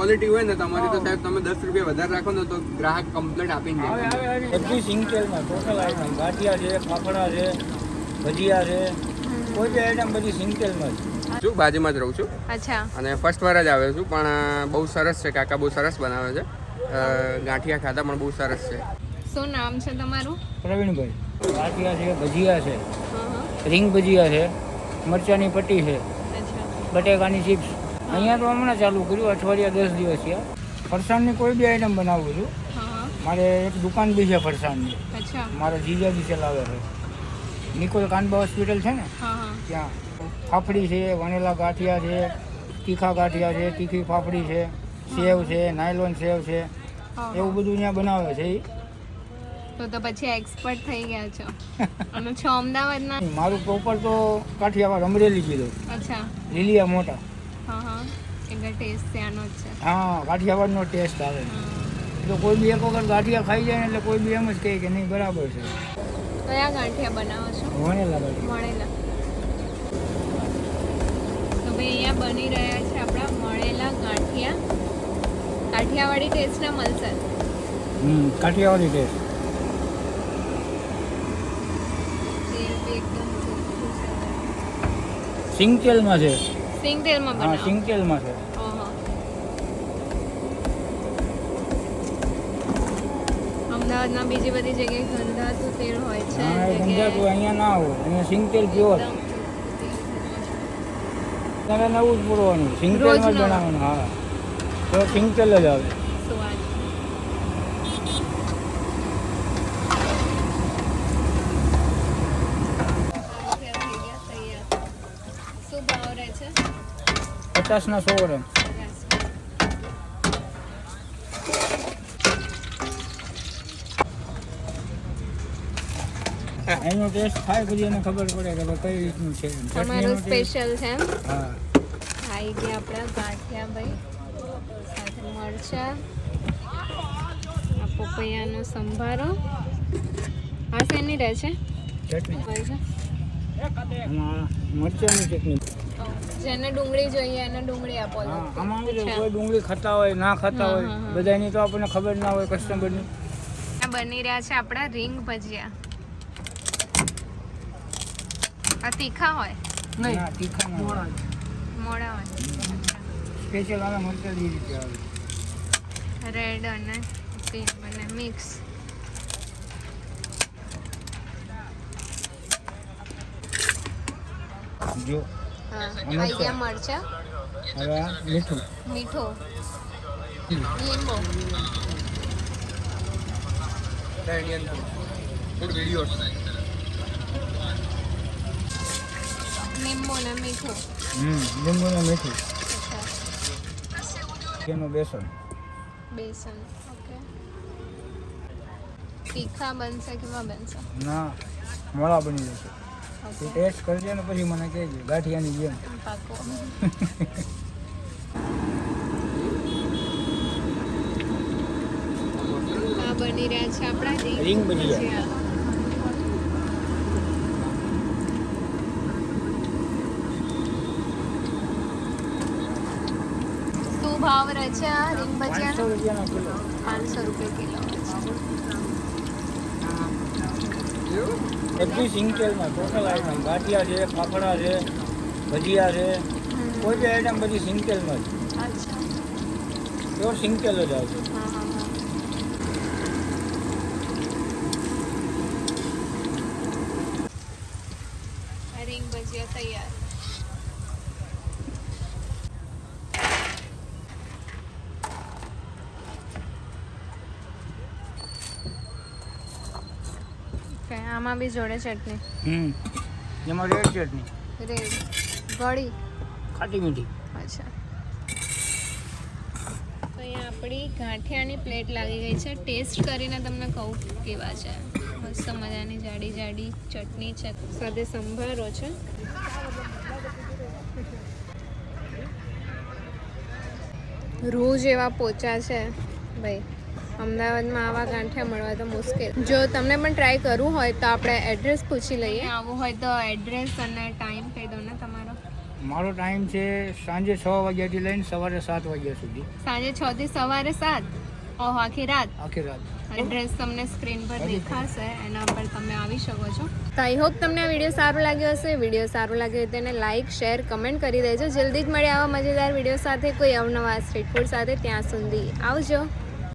Quality હોય ને તમારી તો સાહેબ તમે દસ રૂપિયા વધારે રાખો ને તો ગ્રાહક કમ્પ્લેટ આપીને જાય બધી સિંગતેલમાં ટોટલ આઈટમ ગાંઠિયા છે ફાફડા છે ભજીયા છે. કોઈ બી આઈટમ બધી સિંગતેલમાં છે છું બાજુમાં જ રહું છું? અચ્છા. અને ફર્સ્ટ વાર જ આવ્યો છું પણ બહુ સરસ છે કાકા બહુ સરસ બનાવે છે. ગાંઠિયા ખાધા પણ બહુ સરસ છે. શું નામ છે તમારું? પ્રવીણભાઈ. ગાંઠિયા છે ભજીયા છે. હા હા. રીંગ ભજીયા છે મરચાની પટ્ટી છે. બટેકાની ચિપ્સ અહીંયા તો હમણાં ચાલુ કર્યું અઠવાડિયા દસ દિવસ થયા. ફરસાણની કોઈ બી આઈટમ બનાવું છું. મારે એક દુકાન બી છે ફરસાણની. મારે મારા જીજાજી ચલાવે છે. નિકોલ કાનબા હોસ્પિટલ છે ને? ત્યાં. ફાફડી છે વણેલા ગાંઠિયા છે તીખા ગાંઠિયા છે તીખી ફાફડી છે સેવ છે નાયલોન સેવ છે. એવું બધું ત્યાં બનાવે છે. તો તો પછી એક્સપર્ટ થઈ ગયા છો. અને છો અમદાવાદના? મારું પ્રોપર તો કાઠિયાવાડ અમરેલી જિલ્લો. અચ્છા. લીલિયા મોટા. હા હા. એટલે ટેસ્ટ ત્યાંનો જ છે. હા કાઠિયાવાડનો ટેસ્ટ આવે. એટલે કોઈ બી એક વખત ગાંઠિયા ખાઈ જાય એટલે કોઈ બી એમ જ કહે કે નહીં બરાબર છે. કયા ગાંઠિયા બનાવો છો? વણેલા મળેલા તો ભાઈ અહીંયા બની રહ્યા છે આપણા મળેલા ગાંઠિયા. કાઠિયાવાડી ટેસ્ટના હમ કાઠિયાવાડી ટેસ્ટ એકદમ છે. સિંગ તેલમાં છે હા બનાવો. સિંગ છે. ઓહો. અમદાવાદમાં બીજી બધી જગ્યાએ ગંધાતું તેલ હોય છે હા એ એટલે કે અહીંયા ના હોય. અહીંયા સિંગ તેલ પ્યોર. એકદમ. તારે નવું જ પૂરવાનું. સિંગ રોજ તેલમાં જ નવું. બનાવવાનું હા. તો સિંગતેલ જ આવે સ્વાદ ગાંઠિયા થઈ ગયા તૈયાર. શું ભાવ રહે છે પચાસના સો ગ્રામ એનો ટેસ્ટ થાય પછી એને ખબર પડે કે કઈ રીતનું છે. તમારું સ્પેશિયલ છે એમ? હા. ખાઈ ગયા આપણા ગાંઠિયા ભાઈ સાથે મરચા આ પપૈયાનો સંભારો. આ શેની રહે છે? ચટણી. મરચાંની ચટણી. જેને ડુંગળી જોઈએ એને ડુંગળી આપો આમાં કોઈ ડુંગળી ખાતા હોય ના ખાતા હોય. બધાની તો આપણને ખબર ના હોય કસ્ટમરની આ બની રહ્યા છે આપણા રીંગ ભજીયા. આ તીખા હોય? ના. તીખા ના હોય. મોડા હોય. સ્પેશિયલ આના મરચા દી રીતે આવે. રેડ અને પિંક બંને મિક્સ જો ગયા મરચા હવે મીઠું. મીઠો. લીંબુ. લીંબુ ને મીઠું. હમ ને મીઠું. બેસન? બેસન ઓકે. તીખા બનશે કેવા બનશે? ના મોળા બની જશે. ટેસ્ટ કરજે ને પછી મને કહેજે. ગાંઠિયાની જેમ. બની રહ્યા છે આપણા રીંગ ભજીયા. ભજીયા. ભાવ રહે છે આ રીંગ ભજીયા પાંચસો રૂપિયા કિલો. બધી સિંગતેલમાં ટોટલ આઈટમ ગાંઠિયા છે, ફાફડા છે, ભજીયા છે, કોઈ બી આઈટમ બધી સિંગતેલમાં છે પ્યોર સિંગતેલ જ આવશે ભજીયા તૈયાર. Okay, આમાં બી જોડે ચટણી. હમ એમાં રેડ ચટણી. રેડ. ગળી ખાટી મીઠી. અચ્છા. તો અહીંયા આપણી ગાંઠિયાની પ્લેટ લાગી ગઈ છે. ટેસ્ટ કરીને તમને કહું કેવા છે. મસ્ત મજાની જાડી જાડી ચટણી છે. સાથે સંભારો છે. રોજ એવા પોચા છે. ભાઈ અમદાવાદમાં આવા ગાંઠિયા મળવા તો મુશ્કેલ. જો તમને પણ ટ્રાય કરવું હોય તો આપણે એડ્રેસ પૂછી લઈએ. આવવું હોય તો એડ્રેસ અને ટાઈમ કહી દો ને તમારો. મારો ટાઈમ છે સાંજે છ વાગ્યાથી લઈને સવારે સાત વાગ્યા સુધી. સાંજે છ થી સવારે સાત? ઓહો આખી રાત? આખી રાત. એડ્રેસ તમને સ્ક્રીન પર દેખાશે એના પર તમે આવી શકો છો. તો આઈ હોપ તમને આ વીડિયો સારો લાગ્યો હશે. વીડિયો સારો લાગ્યો હોય તેને લાઇક શેર કમેન્ટ કરી દેજો. જલ્દી જ મળે આવા મજેદાર વીડિયો સાથે કોઈ અવનવા સ્ટ્રીટ ફૂડ સાથે. ત્યાં સુધી આવજો.